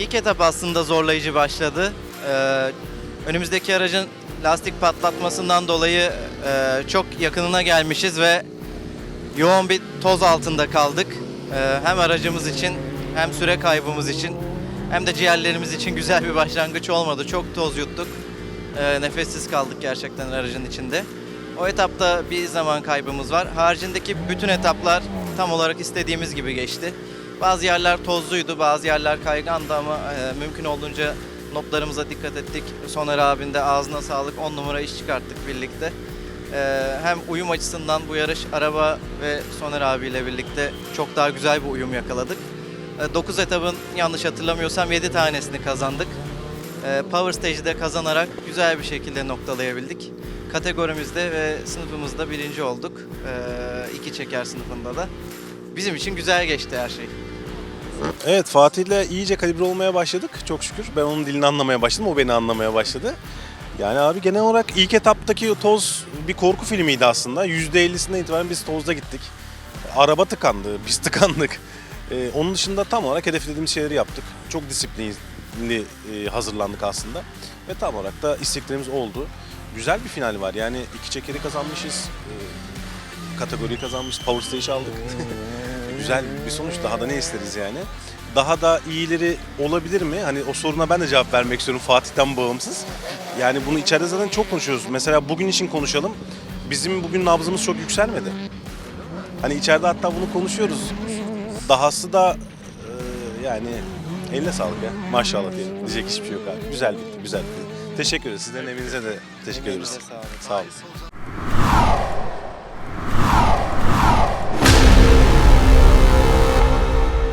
İlk etap aslında zorlayıcı başladı. Ee, önümüzdeki aracın lastik patlatmasından dolayı e, çok yakınına gelmişiz ve yoğun bir toz altında kaldık. Ee, hem aracımız için hem süre kaybımız için hem de ciğerlerimiz için güzel bir başlangıç olmadı. Çok toz yuttuk. Ee, nefessiz kaldık gerçekten aracın içinde. O etapta bir zaman kaybımız var. Haricindeki bütün etaplar tam olarak istediğimiz gibi geçti. Bazı yerler tozluydu, bazı yerler kaygandı ama e, mümkün olduğunca notlarımıza dikkat ettik. Soner abinin de ağzına sağlık 10 numara iş çıkarttık birlikte. E, hem uyum açısından bu yarış araba ve Soner abiyle birlikte çok daha güzel bir uyum yakaladık. 9 etabın yanlış hatırlamıyorsam 7 tanesini kazandık. E, Power Stage'de kazanarak güzel bir şekilde noktalayabildik. Kategorimizde ve sınıfımızda birinci olduk. E, iki çeker sınıfında da. Bizim için güzel geçti her şey. Evet Fatih'le iyice kalibre olmaya başladık çok şükür. Ben onun dilini anlamaya başladım, o beni anlamaya başladı. Yani abi genel olarak ilk etaptaki toz bir korku filmiydi aslında. %50'sinden itibaren biz tozda gittik. Araba tıkandı, biz tıkandık. Ee, onun dışında tam olarak hedeflediğimiz şeyleri yaptık. Çok disiplinli e, hazırlandık aslında. Ve tam olarak da isteklerimiz oldu. Güzel bir final var. Yani iki çekeri kazanmışız. e, kategoriyi kazanmışız. Power Stage aldık. Güzel bir sonuç. Daha da ne isteriz yani. Daha da iyileri olabilir mi? Hani o soruna ben de cevap vermek istiyorum Fatih'ten bağımsız. Yani bunu içeride zaten çok konuşuyoruz. Mesela bugün için konuşalım. Bizim bugün nabzımız çok yükselmedi. Hani içeride hatta bunu konuşuyoruz. Dahası da e, yani eline sağlık ya. Maşallah diyelim. Diyecek hiçbir şey yok abi. Güzel bitti, güzel bitti. Teşekkür ederiz. Sizlerin evinize de teşekkür ederiz. Sağ olun.